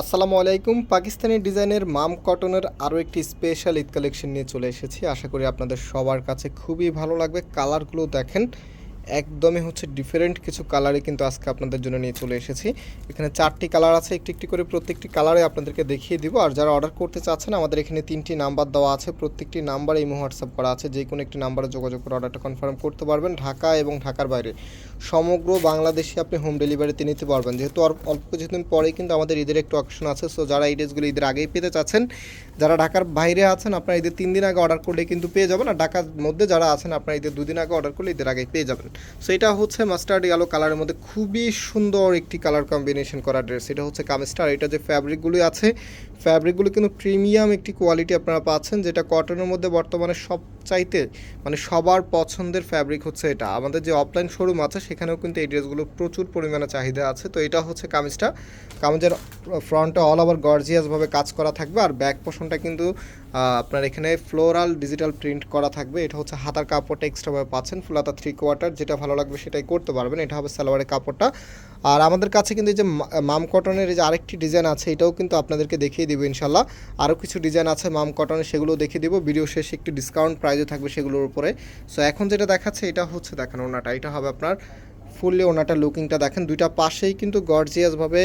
আসসালামু আলাইকুম। পাকিস্তানি ডিজাইনের মাম কটনের আরও একটি স্পেশাল ঈদ কালেকশন নিয়ে চলে এসেছি। আশা করি আপনাদের সবার কাছে খুবই ভালো লাগবে। কালারগুলো দেখেন। একদমই হচ্ছে ডিফারেন্ট কিছু কালারে কিন্তু আজকে আপনাদের জন্য নিয়ে চলে এসেছি। এখানে চারটি কালার আছে, একটি একটি করে প্রত্যেকটি কালারে আপনাদেরকে দেখিয়ে দিব। আর যারা অর্ডার করতে চাচ্ছেন, আমাদের এখানে তিনটি নাম্বার দেওয়া আছে। প্রত্যেকটি নাম্বার এই হোয়াটসঅ্যাপ করা আছে। যে কোনো একটি নাম্বারে যোগাযোগ করে অর্ডারটা কনফার্ম করতে পারবেন ঢাকা এবং ঢাকার বাইরে। সমগ্র বাংলাদেশে আপনি হোম ডেলিভারিতে নিতে পারবেন। যেহেতু অল্প কিছুদিন পরেই কিন্তু আমাদের ঈদের একটু অপশন আছে সো যারা এই ড্রেসগুলো ঈদের আগেই পেতে চাচ্ছেন, যারা ঢাকার বাইরে আছেন, আপনারা ঈদের তিন দিন আগে অর্ডার করলে কিন্তু পেয়ে যাবেন। আর ঢাকার মধ্যে যারা আছেন, আপনারা ঈদের দুদিন আগে অর্ডার করলে ঈদের আগেই পেয়ে যাবেন। সো এটা হচ্ছে মাস্টার্ড ইয়েলো কালারের মধ্যে খুবই সুন্দর একটি কালার কম্বিনেশন করা ড্রেস এটা হচ্ছে কামিস্টার এটা যে ফ্যাব্রিকগুলি আছে ফ্যাব্রিকগুলো কিন্তু প্রিমিয়াম একটি কোয়ালিটি আপনারা পাচ্ছেন, যেটা কটনের মধ্যে বর্তমানে সব চাইতে মানে সবার পছন্দের ফ্যাব্রিক হচ্ছে এটা। আমাদের যে অফলাইন শোরুম আছে, সেখানেও কিন্তু এই ড্রেসগুলো প্রচুর পরিমাণে চাহিদা আছে। তো এটা হচ্ছে কামিজটা। কামিজের ফ্রন্টে অল ওভার গর্জিয়াসভাবে কাজ করা থাকবে, আর ব্যাক পোর্শনটা কিন্তু আপনার এখানে ফ্লোরাল ডিজিটাল প্রিন্ট করা থাকবে। এটা হচ্ছে হাতার কাপড়টা এক্সট্রাভাবে পাচ্ছেন, ফুলাতা থ্রি কোয়ার্টার যেটা ভালো লাগবে সেটাই করতে পারবেন। এটা হবে সালোয়ারের কাপড়টা। আর আমাদের কাছে কিন্তু এই যে মাম কটনের যে আরেকটি ডিজাইন আছে, এটাও কিন্তু আপনাদেরকে দেখিয়ে দেবো ইনশাল্লাহ। আরও কিছু ডিজাইন আছে মাম কটনের সেগুলো দেখিয়ে দেবো। ভিডিও শেষে একটি ডিসকাউন্ট প্রাইজও থাকবে সেগুলোর উপরে। সো এখন যেটা দেখাচ্ছে, এটা হচ্ছে দেখেন ওনাটা, এটা হবে আপনার ফুললি ওনাটা লুকিংটা দেখেন দুইটা পাশেই কিন্তু গর্জিয়াসভাবে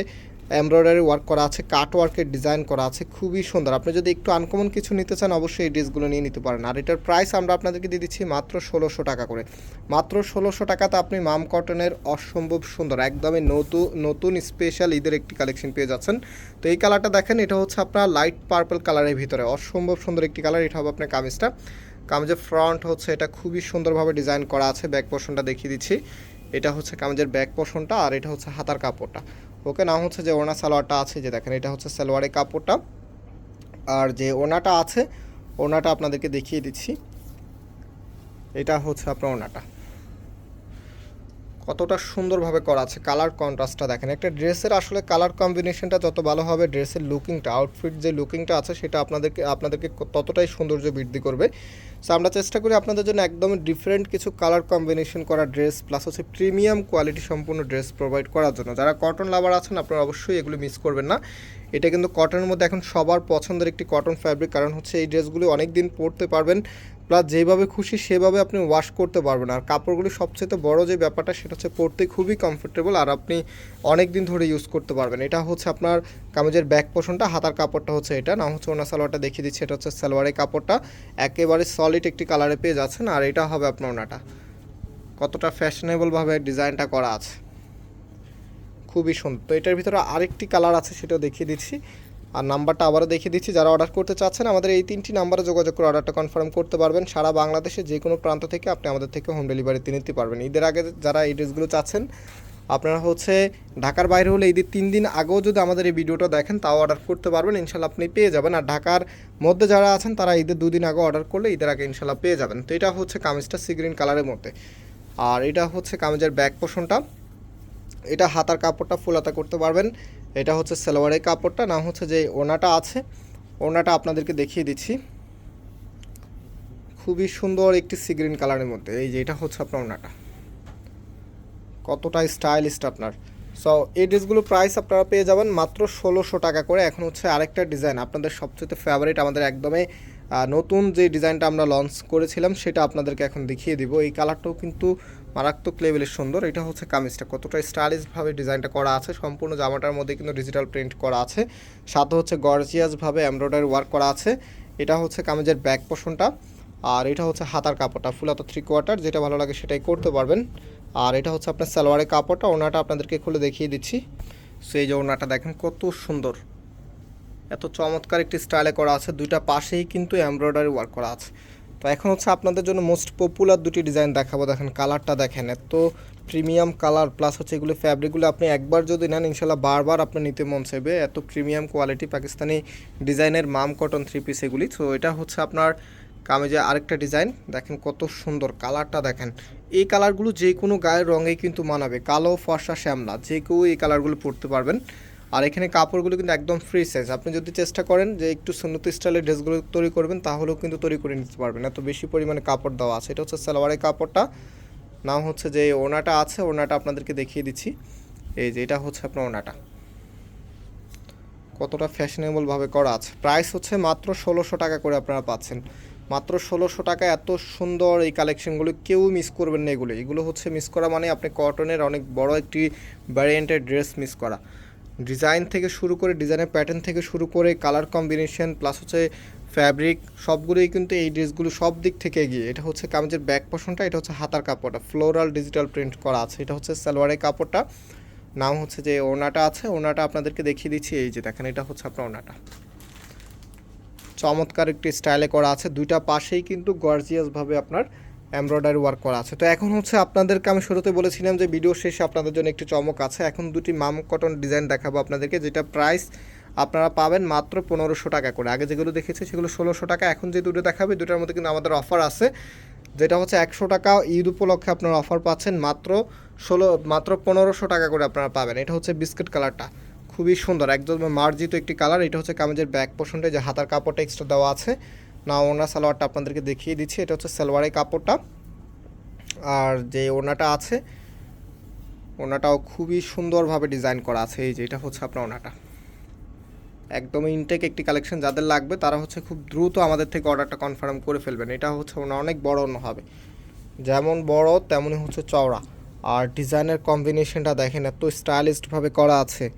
এমব্রয়ডারি ওয়ার্ক করা আছে, কাট ওয়ার্কের ডিজাইন করা আছে, খুবই সুন্দর। আপনি যদি একটু আনকমন কিছু নিতে চান, অবশ্যই এই ড্রেসগুলো নিয়ে নিতে পারেন। আর এটার প্রাইস আমরা আপনাদেরকে দিয়ে দিচ্ছি মাত্র ষোলোশো টাকা করে। মাত্র ষোলোশো টাকাতে আপনি মাম কটনের অসম্ভব সুন্দর, একদমই নতুন নতুন স্পেশাল ঈদের একটি কালেকশন পেয়ে যাচ্ছেন। তো এই কালারটা দেখেন, এটা হচ্ছে আপনার লাইট পার্পল কালারের ভিতরে। অসম্ভব সুন্দর একটি কালার এটা হবে আপনার কামিজটা। কামিজের ফ্রন্ট হচ্ছে, এটা খুবই সুন্দরভাবে ডিজাইন করা আছে ব্যাক পোর্শনটা দেখিয়ে দিচ্ছি। এটা হচ্ছে কামিজের ব্যাক পোর্শনটা আর এটা হচ্ছে হাতার কাপড়টা। ওকে নাম হচ্ছে যে ওনা সালোয়ারটা আছে, যে দেখেন এটা হচ্ছে সালোয়ারের কাপড়টা। আর যে ওনাটা আছে ওনাটা আপনাদেরকে দেখিয়ে দিচ্ছি। এটা হচ্ছে আপনার ওনাটা কতটা সুন্দরভাবে করা আছে কালার কন্ট্রাস্টটা দেখেন। একটা ড্রেসের আসলে কালার কম্বিনেশনটা যত ভালো হবে, ড্রেসের লুকিংটা আউটফিট যে লুকিংটা আছে সেটা আপনাদেরকে আপনাদেরকে ততটাই সৌন্দর্য বৃদ্ধি করবে। সো আমরা চেষ্টা করি আপনাদের জন্য একদম ডিফারেন্ট কিছু কালার কম্বিনেশন করা ড্রেস প্লাস হচ্ছে প্রিমিয়াম কোয়ালিটি সম্পূর্ণ ড্রেস প্রোভাইড করার জন্য। যারা কটন লাভার আছেন, আপনারা অবশ্যই এগুলো মিস করবেন না। এটা কিন্তু কটনের মধ্যে এখন সবার পছন্দের একটি কটন ফ্যাব্রিক কারণ হচ্ছে এই ড্রেসগুলি অনেক দিন পরতে পারবেন প্লাস যেভাবে খুশি সেভাবে আপনি ওয়াশ করতে পারবেন। আর কাপড়গুলি সবচেয়ে বড় যে ব্যাপারটা, সেটা হচ্ছে পরতে খুবই কমফোর্টেবল আর আপনি অনেক দিন ধরে ইউজ করতে পারবেন। এটা হচ্ছে আপনার কামিজের ব্যাক পোষণটা হাতার কাপড়টা হচ্ছে এটা। না হচ্ছে ওনা সালোয়ারটা, দেখিয়ে দিচ্ছি, এটা হচ্ছে সালোয়ারের কাপড়টা। একেবারে সলিড একটি কালারে পেয়ে যাচ্ছেন, আর এটা হবে আপনার ওনাটা। কতটা ফ্যাশনেবলভাবে ডিজাইনটা করা আছে। খুবই সুন্দর। তো এটার ভিতরে আরেকটি কালার আছে, সেটাও দেখিয়ে দিচ্ছি। আর নাম্বারটা আবারও দেখিয়ে দিচ্ছি, যারা অর্ডার করতে চাচ্ছেন, আমাদের এই তিনটি নাম্বারে যোগাযোগ করে অর্ডারটা কনফার্ম করতে পারবেন। সারা বাংলাদেশে যে কোনো প্রান্ত থেকে আপনি আমাদের থেকে হোম ডেলিভারিতে নিতে পারবেন। ঈদের আগে যারা এই ড্রেসগুলো চাচ্ছেন, আপনারা হচ্ছে ঢাকার বাইরে হলে ঈদের তিন দিন আগেও যদি আমাদের এই ভিডিওটা দেখেন, তাও অর্ডার করতে পারবেন। ইনশাল্লাহ আপনি পেয়ে যাবেন। আর ঢাকার মধ্যে যারা আছেন, তারা ঈদের দুদিন আগে অর্ডার করলে ঈদের আগে ইনশাল্লাহ পেয়ে যাবেন। তো এটা হচ্ছে কামিজটা সি গ্রিন কালারের মধ্যে। আর এটা হচ্ছে কামিজের ব্যাক পোষণটা। এটা হাতার কাপড়টা ফুলাতা করতে পারবেন। এটা হচ্ছে সালোয়ারের কাপড়টা, নাম হচ্ছে যে ওনাটা আছে। ওনাটা আপনাদেরকে দেখিয়ে দিচ্ছি। খুবই সুন্দর একটি সি গ্রিন কালারের মধ্যে। এই যে এটা হচ্ছে আপনার ওনাটা কতটা স্টাইলিস্ট আপনার। সো এই ড্রেসগুলো প্রাইস আপনারা পেয়ে যাবেন মাত্র ষোলোশো টাকা করে। এখন হচ্ছে আরেকটা ডিজাইন আপনাদের সবচেয়ে ফেভারিট আমাদের একদমই নতুন যে ডিজাইনটা আমরা লঞ্চ করেছিলাম, সেটা আপনাদেরকে এখন দেখিয়ে দিব। এই কালারটাও কিন্তু মারাত্মক লেভেলের সুন্দর। এটা হচ্ছে কামিজটা। কতটা স্টাইলিশভাবে ডিজাইনটা করা আছে, সম্পূর্ণ জামাটার মধ্যে কিন্তু ডিজিটাল প্রিন্ট করা আছে। সাথে হচ্ছে গর্জিয়াসভাবে এমব্রয়ডারি ওয়ার্ক করা আছে। এটা হচ্ছে কামিজের ব্যাক পোষণটা আর এটা হচ্ছে হাতার কাপড়টা ফুল ফুলাতো থ্রি কোয়ার্টার যেটা ভালো লাগে সেটাই করতে পারবেন। আর এটা হচ্ছে আপনার সালোয়ারের কাপড়টা ওনাটা আপনাদেরকে খুলে দেখিয়ে দিচ্ছি। সো এই যে ওনাটা দেখেন কত সুন্দর। এত চমৎকার একটি স্টাইলে করা আছে, দুইটা পাশেই কিন্তু এমব্রয়ডারি ওয়ার্ক করা আছে। তো এখন হচ্ছে আপনাদের জন্য মোস্ট পপুলার দুটি ডিজাইন দেখাবো, দেখেন কালারটা দেখেন, এত প্রিমিয়াম কালার প্লাস হচ্ছে এগুলো ফ্যাব্রিকগুলো আপনি একবার যদি নেন ইনশাল্লাহ বারবার আপনার নিতে মন চাইবে। এত প্রিমিয়াম কোয়ালিটি পাকিস্তানি ডিজাইনের মাম কটন থ্রি পিস এগুলি। তো এটা হচ্ছে আপনার কামিজে আরেকটা ডিজাইন দেখেন কত সুন্দর কালারটা দেখেন। এই কালারগুলো যে কোনো গায়ের রঙেই কিন্তু মানাবে, কালো ফর্সা শ্যামলা, যে কেউ এই কালারগুলো পরতে পারবেন। আর এখানে কাপড়গুলো কিন্তু একদম ফ্রি সাইজ আপনি যদি চেষ্টা করেন যে একটু সুন্নত স্টাইলের ড্রেসগুলো তৈরি করবেন, তাহলেও কিন্তু তৈরি করে নিতে পারবেন। এত বেশি পরিমাণে কাপড় দেওয়া আছে। এটা হচ্ছে সালোয়ারের কাপড়টা। নাম হচ্ছে যে ওনাটা আছে ওনাটা আপনাদেরকে দেখিয়ে দিচ্ছি। এই যে এটা হচ্ছে আপনার ওনাটা কতটা ফ্যাশনেবলভাবে করা আছে। প্রাইস হচ্ছে মাত্র ষোলোশো টাকা করে আপনারা পাচ্ছেন। মাত্র ষোলোশো টাকা এত সুন্দর এই কালেকশনগুলো কেউ মিস করবেন না এগুলো। এগুলো হচ্ছে মিস করা মানে আপনি কটনের অনেক বড় একটি ভ্যারিয়েন্টের ড্রেস মিস করা। ডিজাইন থেকে শুরু করে, ডিজাইনের প্যাটার্ন থেকে শুরু করে কালার কম্বিনেশন প্লাস হচ্ছে ফ্যাব্রিক সবগুলোই কিন্তু এই ড্রেসগুলো সব দিক থেকে এগিয়ে। এটা হচ্ছে কামিজের ব্যাক পোর্শনটা এটা হচ্ছে হাতার কাপড়টা ফ্লোরাল ডিজিটাল প্রিন্ট করা আছে। এটা হচ্ছে সালোয়ারের কাপড়টা, নাম হচ্ছে যে ওনাটা আছে ওনাটা আপনাদেরকে দেখিয়ে দিচ্ছি। এই যে দেখেন, এটা হচ্ছে আপনার ওনাটা চমৎকার একটি স্টাইলে করা আছে। দুইটা পাশেই কিন্তু গর্জিয়াসভাবে আপনার এমব্রয়ডারি ওয়ার্ক করা আছে। তো এখন হচ্ছে আপনাদেরকে আমি শুরুতে বলেছিলাম যে ভিডিও শেষে আপনাদের জন্য একটি চমক আছে। এখন দুটি মাম কটন ডিজাইন দেখাবো আপনাদেরকে, যেটা প্রাইস আপনারা পাবেন মাত্র পনেরোশো টাকা করে। আগে যেগুলো দেখেছি সেগুলো ষোলোশো টাকা, এখন যে দুটো দেখাবে, দুটার মধ্যে কিন্তু আমাদের অফার আছে, যেটা হচ্ছে একশো টাকা ঈদ উপলক্ষে আপনারা অফার পাচ্ছেন মাত্র ষোলো, মাত্র পনেরোশো টাকা করে আপনারা পাবেন। এটা হচ্ছে বিস্কিট কালারটা খুবই সুন্দর, একদম মার্জিত একটি কালার এটা হচ্ছে কামিজের ব্যাক পোর্শনটা যে হাতার কাপড়টা এক্সট্রা দেওয়া আছে। না, ওনার সালোয়ারটা আপনাদেরকে দেখিয়ে দিচ্ছি। এটা হচ্ছে সালোয়ারের কাপড়টা। আর যে ওনাটা আছে, ওনাটাও খুবই সুন্দরভাবে ডিজাইন করা আছে। এই যে, এটা হচ্ছে আপনার ওনাটা। একদম ইনটেক একটি কালেকশন যাদের লাগবে, তারা হচ্ছে খুব দ্রুত আমাদের থেকে অর্ডারটা কনফার্ম করে ফেলবেন। এটা হচ্ছে ওনা অনেক বড় অন্য হবে। যেমন বড় তেমনই হচ্ছে চওড়া। আর ডিজাইনের কম্বিনেশনটা দেখেন, এত স্টাইলিশডভাবে করা আছে।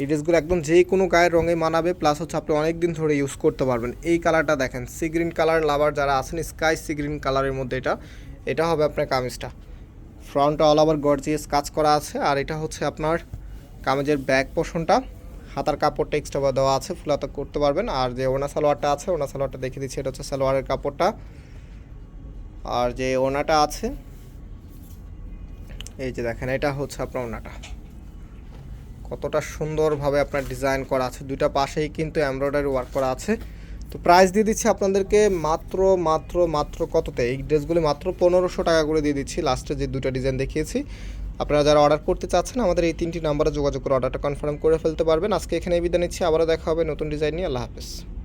এই ড্রেসগুলো একদম যে কোনো গায়ের রঙে মানাবে প্লাস হচ্ছে আপনি অনেক দিন ধরে ইউজ করতে পারবেন। এই কালারটা দেখেন সি গ্রিন কালার লাভার যারা আছেন স্কাই সি গ্রিন কালারের মধ্যে এটা এটা হবে আপনার কামিজটা। ফ্রন্ট অল ওভার গর্জিয়াস কাজ করা আছে, আর এটা হচ্ছে আপনার কামিজের ব্যাক পোর্শনটা হাতার কাপড়টা এক্সট্রা দেওয়া আছে ফুলাতা করতে পারবেন। আর যে ওনা সালোয়ারটা আছে, ওনা সালোয়ারটা দেখে দিচ্ছি, এটা হচ্ছে সালোয়ারের কাপড়টা। আর যে ওনাটা আছে, এই যে দেখেন, এটা হচ্ছে আপনার ওনাটা। কতটা সুন্দরভাবে আপনার ডিজাইন করা আছে। দুইটা পাশেই কিন্তু এমব্রয়ডারি ওয়ার্ক করা আছে। তো প্রাইস দিয়ে দিচ্ছি আপনাদেরকে মাত্র মাত্র মাত্র কততে? এই ড্রেসগুলি মাত্র পনেরোশো টাকা করে দিয়ে দিচ্ছি। লাস্টে যে দুটো ডিজাইন দেখিয়েছি। আপনারা যারা অর্ডার করতে চাচ্ছেন, আমাদের এই তিনটি নাম্বারে যোগাযোগ করে অর্ডারটা কনফার্ম করে ফেলতে পারবেন। আজকে এখানে বিদায় নিচ্ছি। আবারও দেখা হবে নতুন ডিজাইন নিয়ে। আল্লাহ হাফেজ।